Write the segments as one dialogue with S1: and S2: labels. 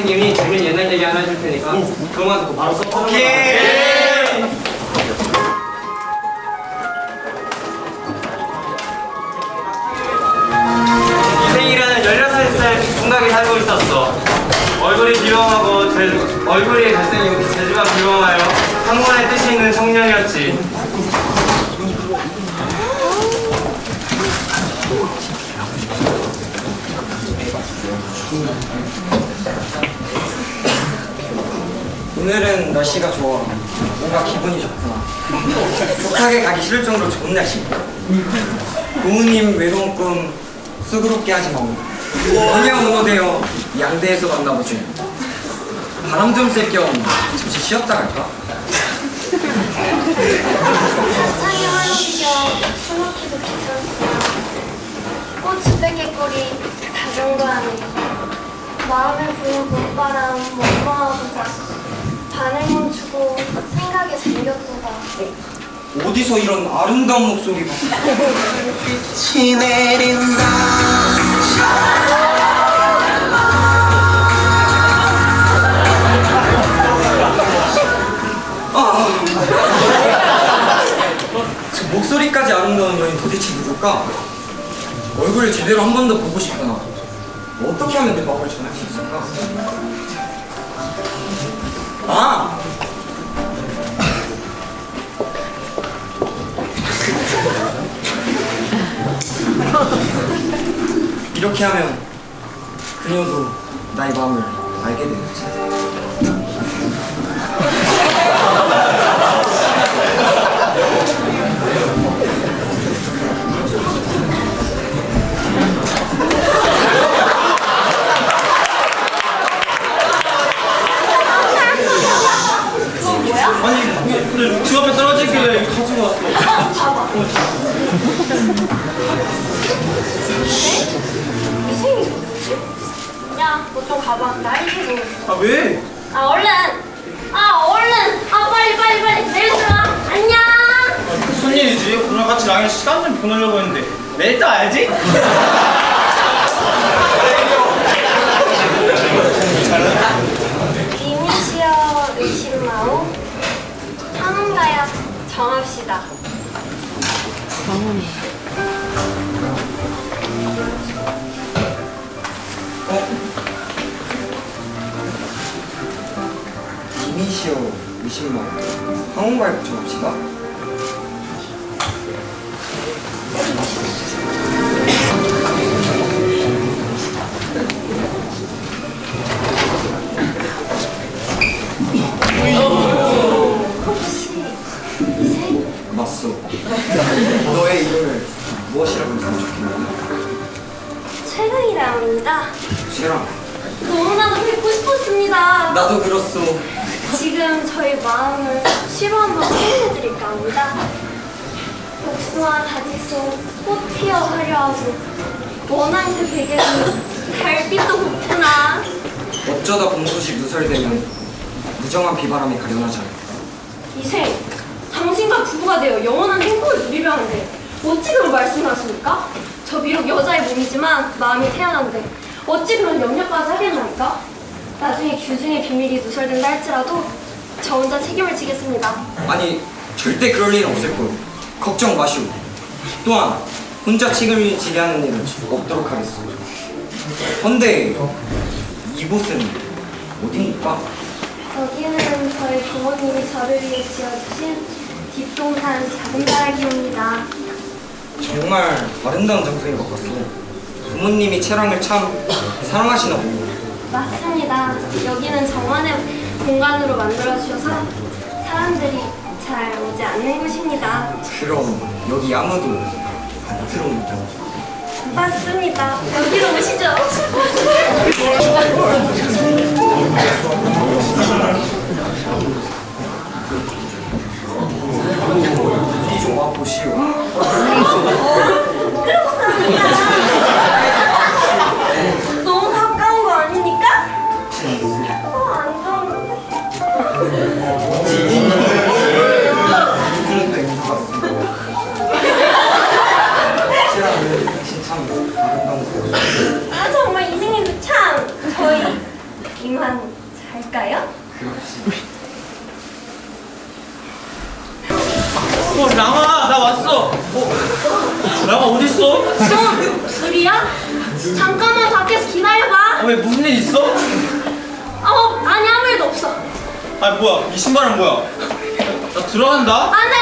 S1: 선생님이 재밌는 옛날 얘기 하나 해줄 테니까 그만 듣고 바로 써보는 오케이. 예! 16살 중각이 살고 있었어. 얼굴이 비범하고 제, 얼굴이 갈색이고 재주가 비범하여 학문에 뜻이 있는 청년이었지.
S2: 오늘은 날씨가 좋아. 뭔가 기분이 좋구나. 독하게 가기 싫을 정도로 좋은 날씨. 부모님 외로운 꿈 수그럽게 하지 마. 그냥 문어되어 양대에서 만나보세요. 바람 좀 쐴 겸 잠시 쉬었다 갈까?
S3: 상이 하루비겨 수놓기도 괜찮습니다. 꽃 뺏개꼬리 다 정도 하네. 마음에 부는 봄바람 먹마하고 자 반을 멈추고 생각에 잠겼도다.
S2: 어디서 이런 아름다운 목소리가?
S1: 비 내린다.
S2: 저 목소리까지 아름다운 여인 도대체 누굴까? 얼굴을 제대로 한 번 더 보고 싶구나. 어떻게 하면 내 마음을 전할 수 있을까? 아! 이렇게 하면 그녀도 나의 마음을 알게 되겠지.
S1: 앞에 떨어지길래 가지고 왔어.
S3: 야, 너 좀 가봐. 나좀 있어.
S1: 아, 왜?
S3: 아, 얼른! 아, 얼른! 아, 빨리, 빨리, 빨리! 내일 들어와! 안녕!
S1: 무슨 일이지? 오늘 같이 랑이랑 시간 좀 보내려고 했는데 내일 또 알지?
S3: 이미시여 의심마오 상은가야 정합시다.
S2: 어? 이미시오 20만 항공과에 붙여봅시다
S3: 꽃 피어 화려하고 원앙새 베개는 달빛도 곱구나.
S2: 어쩌다 공소식 누설되면 무정한 비바람이 가련하지 않을까
S3: 이생, 당신과 부부가 되어 영원한 행복을 누리려 하는데 어찌 그런 말씀하십니까? 저 비록 여자의 몸이지만 마음이 태어난데 어찌 그런 염려까지 하겠나니까? 나중에 규중의 비밀이 누설된다 할지라도 저 혼자 책임을 지겠습니다.
S2: 아니 절대 그럴 일은 없을 거요 걱정 마시오 또한 혼자 책임을 지게 하는 일은 없도록 하겠소 헌데 이곳은 어디입니까?
S3: 여기는 저희 부모님이 저를 위해 지어주신 뒷동산 작은 다락입니다.
S2: 정말 아름다운 장소인 것 같소 부모님이 채랑을 참 사랑하시나 보요
S3: 맞습니다. 여기는 정원의 공간으로 만들어주셔서 사람들이 잘 오지 않는 곳입니다.
S2: 그럼 여기 아무도 안 들어옵니다
S3: 맞습니다. 여기로 오시죠.
S2: 좀 와보시오
S3: 너무 가까운 거 아닙니까? 어, 안 좋은데. 잠깐만 밖에서 기다려봐.
S4: 아, 왜 무슨 일 있어?
S3: 어, 아니 아무 일도 없어.
S4: 아, 뭐야? 이 신발은 뭐야? 나 들어간다.
S3: 안돼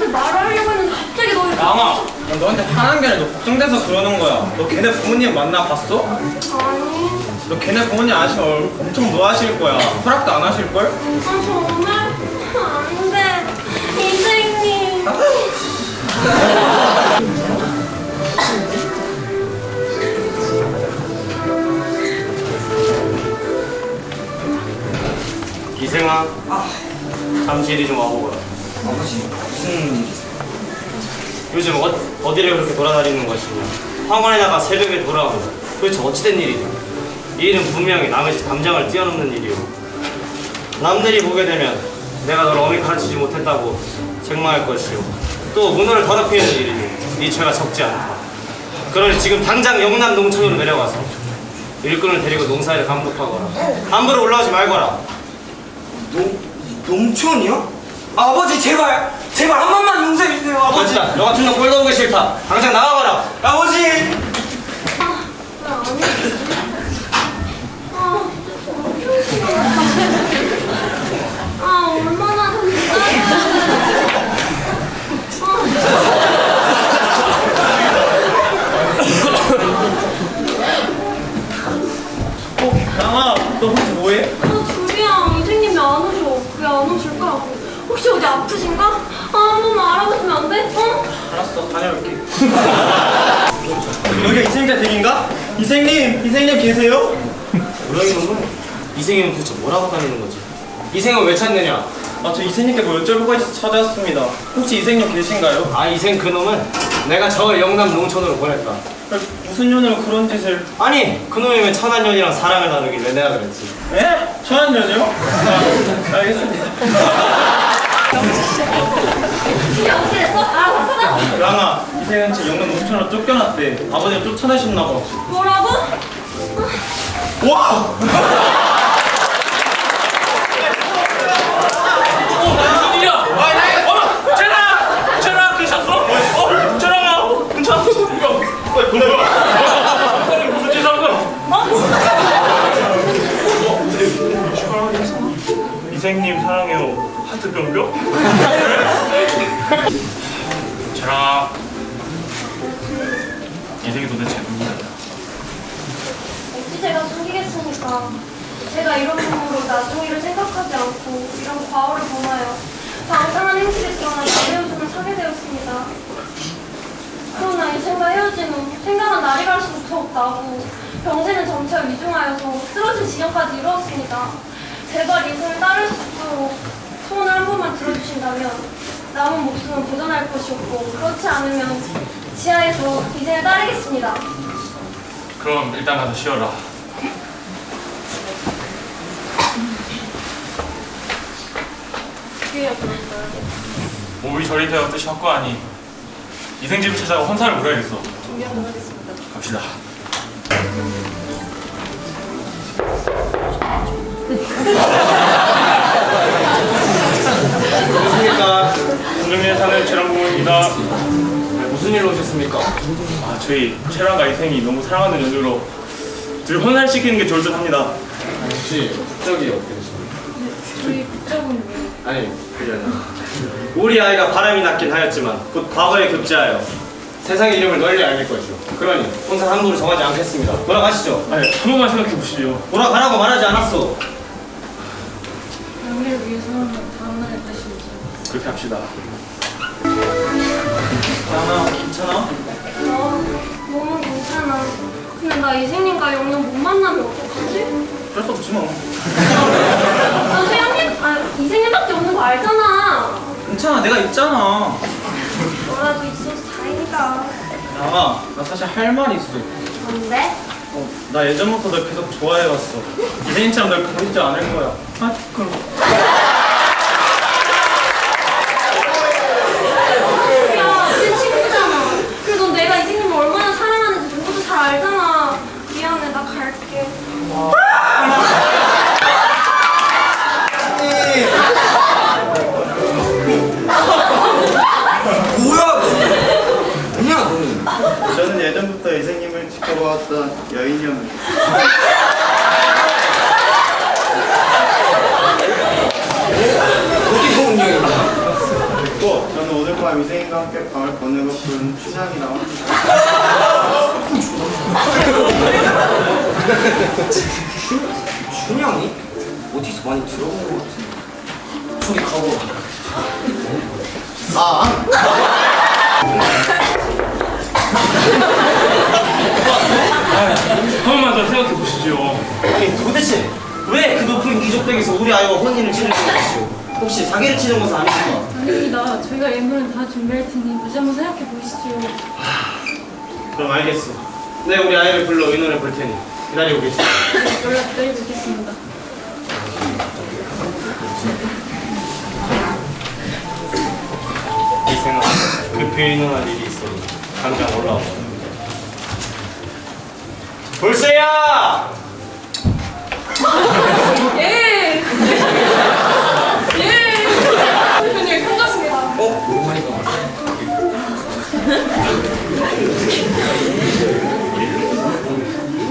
S3: 아니라 진짜 너한테 말을 하려고 했는데 갑자기 너 이렇게
S4: 랑아, 나 너한테 화난 게 아니라 너 걱정돼서 그러는 거야. 너 걔네 부모님 만나 봤어?
S3: 아니
S4: 너 걔네 부모님 아시면 얼- 엄청 노하실 거야. 허락도 안 하실 걸?
S3: 아 정말 안돼 인생님
S1: 이승아, 잠시 이리 좀 와보거라. 요즘 어, 어디를 그렇게 돌아다니는 것이냐? 황원에 나가 새벽에 돌아오는 도대체 어찌된 일이냐? 이 일은 분명히 남의 집 담장을 뛰어넘는 일이오. 남들이 보게 되면 내가 너를 어미 가르치지 못했다고 책망할 것이오. 또 문호를 더럽히는 일이니 네 죄가 적지 않다. 그러니 지금 당장 영남 농촌으로 내려가서 일꾼을 데리고 농사를 감독하거라. 함부로 올라오지 말거라.
S2: 농 농촌이요? 아버지 제발 제발 한 번만 용서해 주세요 아버지.
S1: 아버지다, 너 같은 놈 꼴도 보기 싫다. 당장 나가거라.
S2: 아버지.
S3: 아, 왜 아니? 아, 아,
S4: 알았어, 다녀올게. 여기가 이생자 댁인가? 이생님, 이생님 계세요?
S1: 뭐야 이놈은? 이생이는 도대체 뭐라고 다니는 거지? 이생은 왜 찾느냐?
S4: 아, 저 이생님께 뭐 여쭤보고 찾아왔습니다. 혹시 이생님 계신가요?
S1: 아 이생 그놈은 내가 저 영남 농촌으로 보냈다.
S4: 아, 무슨 년으로 그런 짓을?
S1: 아니 그놈이면 천한년이랑 사랑을 나누길래 내가 그랬지.
S4: 에? 천한년이요? 아, 알겠습니다. 랑아, 이생은 제 영남 농촌으로 쫓겨났대. 아버지가 쫓아내셨나 봐.
S3: 뭐라고?
S4: 와!
S5: 무슨 일이야? 어, 쟤나! 쟤나 괜찮어? 어, 쟤나가 괜찮아? 이거 뭐야? 무슨 짓 하는 거야? 이생님 사랑해요. 하트 뿅뿅? 쟤나 이생이 도대체 누구야?
S3: 어찌 제가 숨기겠습니까? 제가 이런 몸으로 나중이를 생각하지 않고 이런 과오를 범하여 방탕한 행실에 드러난 남배우준을 사게 되었습니다. 그러나 인생과 헤어진 후 생각한 날이 갈수록 더욱 나고 병세는 점차 위중하여서 쓰러질 지경까지 이르렀습니다. 제발 인생을 따를 수 있도록 소원을 한 번만 들어주신다면 남은 목숨은 보존할 것이었고 그렇지 않으면 지하에서 인생을 따르겠습니다.
S5: 그럼 일단 가서 쉬어라. 몸이 저리 되어 뜻이 확고하니 이생집을 찾아가 혼사를 물어야겠어. 갑시다.
S1: 안녕하십니까?
S5: 공정리에 사는 최랑공입니다.
S1: 네, 무슨 일로 오셨습니까?
S5: 아, 저희 최랑과 이생이 너무 사랑하는 연유로 둘 혼날시키는 게 좋을 듯 합니다.
S1: 혹시 국적이 어떻게 되십니까? 아니 그게 아니라 우리 아이가 바람이 났긴 하였지만 곧 과거에 급제하여 세상의 이름을 널리 알릴 것이오. 그러니 혼사 함부로 정하지 않겠습니다. 돌아가시죠.
S5: 아니, 한 번만 생각해 보시죠.
S1: 돌아가라고 말하지 않았소.
S6: 명예를 위해서는 다음날에 다시 오자.
S5: 그렇게 합시다.
S4: 랑아, 괜찮아?
S3: 어, 몸은 괜찮아. 근데 나 이생님과 영영 못 만나면 어떡하지?
S4: 어쩔 수 없지 뭐.
S3: 나 세영님, 아 이생님밖에 없는 거 알잖아.
S4: 괜찮아, 내가 있잖아.
S3: 너라도 있어서 다행이다.
S4: 랑아, 나 사실 할 말이 있어.
S3: 뭔데?
S4: 어, 나 예전부터 널 계속 좋아해왔어. 이생님처럼 널 보이지 않을 거야. 아, 그럼.
S7: 여인이었는데
S2: 어디서 온 년이야?
S7: 또 저는 오늘 밤 이생님과 함께 밤을 보내고픈 춘향이랑
S2: 춘향이? 어디서 많이 들어본 것 같은데 저기 가보라
S5: 한 번만 더 생각해 보시죠.
S1: 아니 도대체 왜 그 높은 귀족댁에서 우리 아이와 혼인을 치르는 것이오? 혹시 자기를 치는 것은 아닙니까?
S6: 아닙니다. 저희가 예물은 다 준비할 테니 다시 한번 생각해 보시죠.
S1: 그럼 알겠소. 네 우리 아이를 불러 의논해 볼 테니 기다리고 계시오.
S6: 연락 드리겠습니다.
S1: 이생아 급히 의논할 일이 있으니 당장 올라와. 불세야!
S3: 예! 예! 대표님, 반갑습니다.
S2: 어? 오랜만이다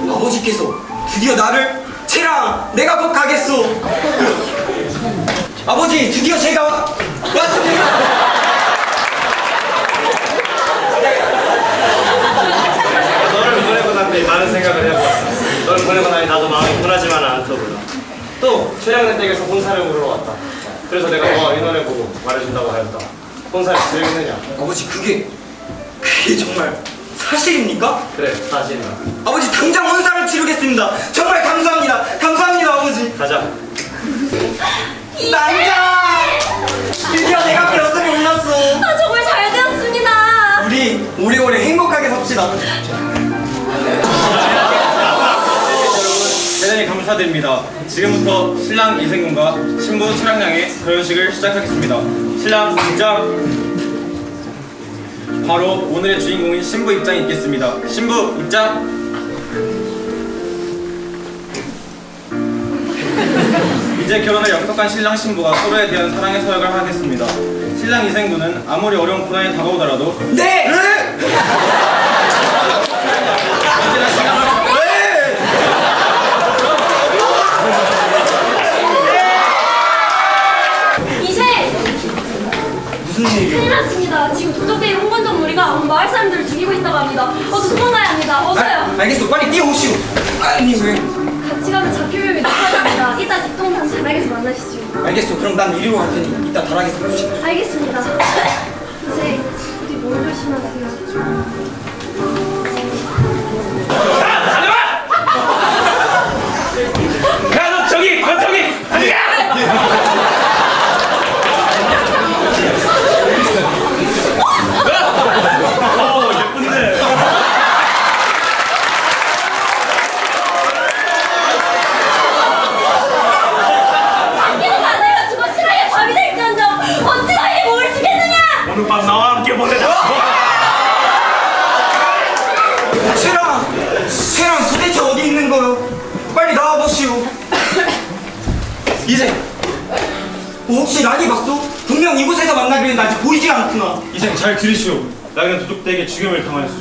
S2: 아버지께서 드디어 나를 채랑 내가 곧 가겠소 아버지 드디어 제가 왔습니다
S1: 너를 보내고 난뒤 많은 생각을 해보았어. 너를 보내고 나니 나도 마음이 편하지만은 않더구나. 또 최량의 댁에서 혼사를 물으러 왔다. 그래서 내가 너와 의논해보고 말해준다고 하였다. 혼사를 즐기느냐?
S2: 아버지 그게 그게 정말 사실입니까?
S1: 그래 사실이다.
S2: 아버지 당장 혼사를 치르겠습니다 정말 감사합니다 감사합니다 아버지
S1: 가자.
S2: 남자 드디어 내가 벼슬이 올랐어
S3: 아, 정말 잘 되었습니다.
S2: 우리 오래오래 행복하게 삽시다
S4: 감사드립니다. 지금부터 신랑 이생군과 신부 차량량의 결혼식을 시작하겠습니다. 신랑 입장. 바로 오늘의 주인공인 신부 입장이 있겠습니다. 신부 입장. 이제 결혼을 약속한 신랑 신부가 서로에 대한 사랑의 서약을 하겠습니다. 신랑 이생군은 아무리 어려운 고난이 다가오더라도
S2: 네!
S4: 언제나 신랑을
S3: 이세!
S2: 무슨 일이요?
S3: 큰일 났습니다. 지금 도적대의 홍건전 무리가 마을 사람들을 죽이고 있다고 합니다. 어서 도망가야 합니다. 어서요.
S2: 알, 알겠어 빨리 뛰어오시오 아니 왜
S3: 같이 가면 잡힐 위험이 높아집니다. 이따 뒷동산 자락에서 만나시죠.
S2: 알겠어 그럼 난 이리로 갈 테니 이따 다락에서 봅시다
S3: 알겠습니다. 이제 어디 뭘 조심하세요?
S5: 야, 너 저기, 너 저기, 아니야! 어, 예쁜데.
S3: 이놈아 내가 죽어 실화의 밤이 될지언정 어찌가 이 몸을 죽겠느냐!
S5: 오늘 밤 나와 함께 보내자.
S2: 채랑 채랑 도대체 어디 있는 거요? 빨리 나와보시오 이제 어, 혹시 란이 봤어? 분명 이곳에서 만나기로 했는데 아직 보이지 않구나.
S5: 이생 잘 들으시오. 나는 도둑대에게 죽임을 당하였소.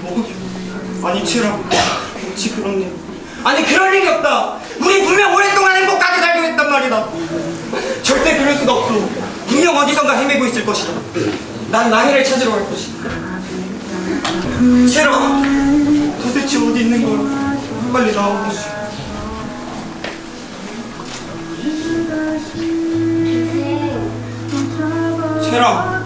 S2: 뭐? 아니 채랑 혹시 일 아니 그럴 일이 없다. 우리 분명 오랫동안 행복하게 살기로 했단 말이다. 절대 그럴 수가 없어. 분명 어디선가 헤매고 있을 것이다. 난 랑이를 찾으러 갈 것이다. 채랑 도대체 어디 있는 거야? 빨리 나와보시오 채랑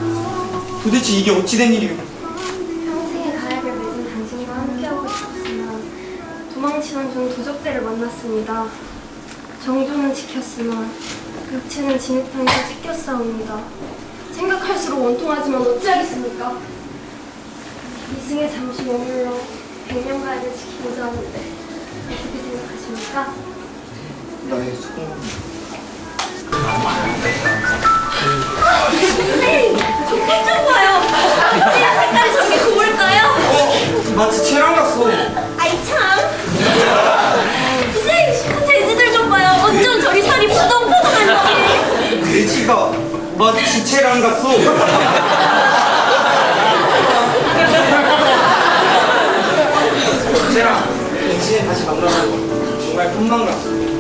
S2: 도대체 이게 어찌 된 일이오
S3: 평생의 가약을 맺은 당신과 함께하고 싶었으나 도망치던 중 도적대를 만났습니다. 정조는 지켰으나 육체는 진흙탕에서 찢겼사옵니다. 생각할수록 원통하지만 어찌하겠습니까? 이승에 잠시 머물러 100년간을 지키고자 하는데 어떻게 생각하십니까?
S2: 나의 소원.
S3: 선생님! 좀 봐요! 찌야 색깔이 저게 고울까요?
S2: 어, 마치 채랑 같소.
S3: 아이 참! 선생님! 그 돼지들 좀 봐요! 어쩜 저리 살이 푸동푸동한 지
S2: 돼지가 마치 채랑 같소. 채랑, 당신이 다시 만나면 정말 꿈만 같소.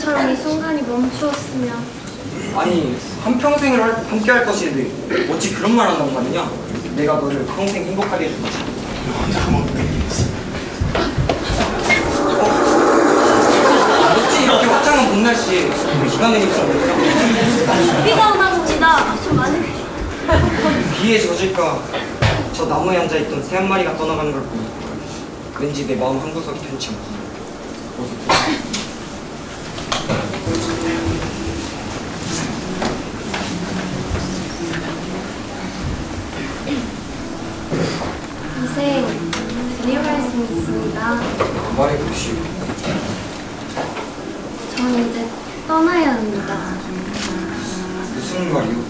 S3: 지금처럼 이 순간이 멈추었으면.
S2: 아니 한평생을 할- 함께 할 것인데 어찌 그런 말 한다고 하느냐 내가 너를 평생 행복하게 해주지 어? 어찌 이렇게 화창한 봄 날씨에 비가 내리면서
S3: 비가 오나 봅니다. 좀 많이
S2: 비에 젖을까? 저 나무에 앉아있던 새 한 마리가 떠나가는 걸 보니 왠지 내 마음 한 구석이 편치 않고
S3: 선생, 드릴 말씀이 있습니다.
S2: 말해보시오
S3: 저는 이제 떠나야 합니다.
S2: 무슨 말이오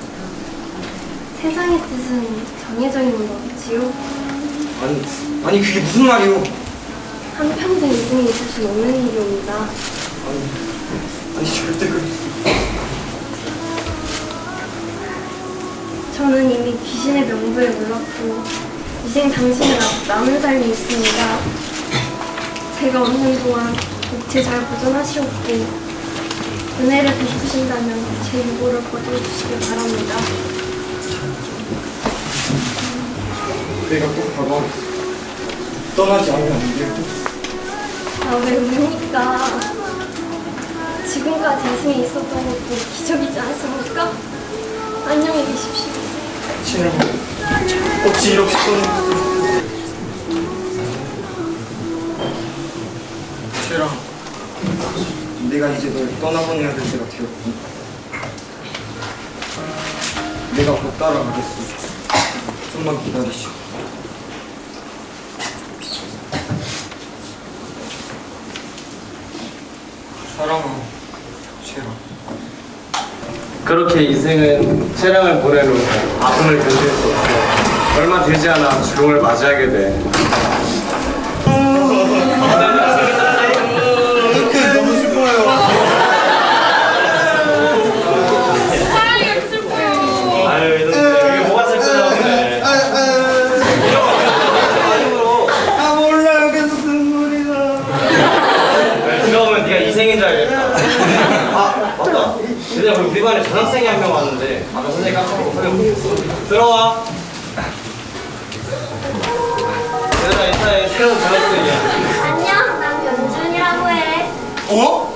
S3: 세상의 뜻은 정해져 있는 거겠지요?
S2: 아니 아니 그게 무슨 말이오
S3: 한평생 이승이 있을 수 없는 일이옵니다.
S2: 아니 아니 절대 수
S3: 저는 이미 귀신의 명부에 물렀고 이젠 당신의 남- 남은 삶이 있습니다. 제가 없는 동안 육체 잘 보존하시옵고 은혜를 베푸신다면 제 유고를 거두어주시길 바랍니다.
S2: 내가 꼭 가봐 떠나지 않으면 안 돼.
S3: 아왜 우니까 지금까지 이승이 있었던 것도 기적이지 않습니까? 안녕히 계십시오.
S2: 친을 어찌 이렇게 떠나 채랑. 내가 이제 널 떠나보내야 될 때가 되었고 내가 곧 따라가겠어. 좀만 기다리시오. 사랑아
S1: 그렇게 이생은 채랑을 보내놓고 아픔을 견딜 수 없어 얼마 되지 않아 죽음을 맞이하게 돼
S7: 너무 슬퍼요.
S6: 사랑이 이렇게 슬퍼요.
S1: 아유 이게 뭐가 슬프다고 그래
S7: 아 몰라요 계속 눈물이 나.
S1: 들어오면 네가 이생인 줄 얘들아 우리 우리 반에 전학생이 한 명 왔는데 아까 선생님 깜짝 못했어 들어와 얘들아 인사해 새로운 전학생이야
S3: 안녕, 난 변준이라고 해.
S2: 어?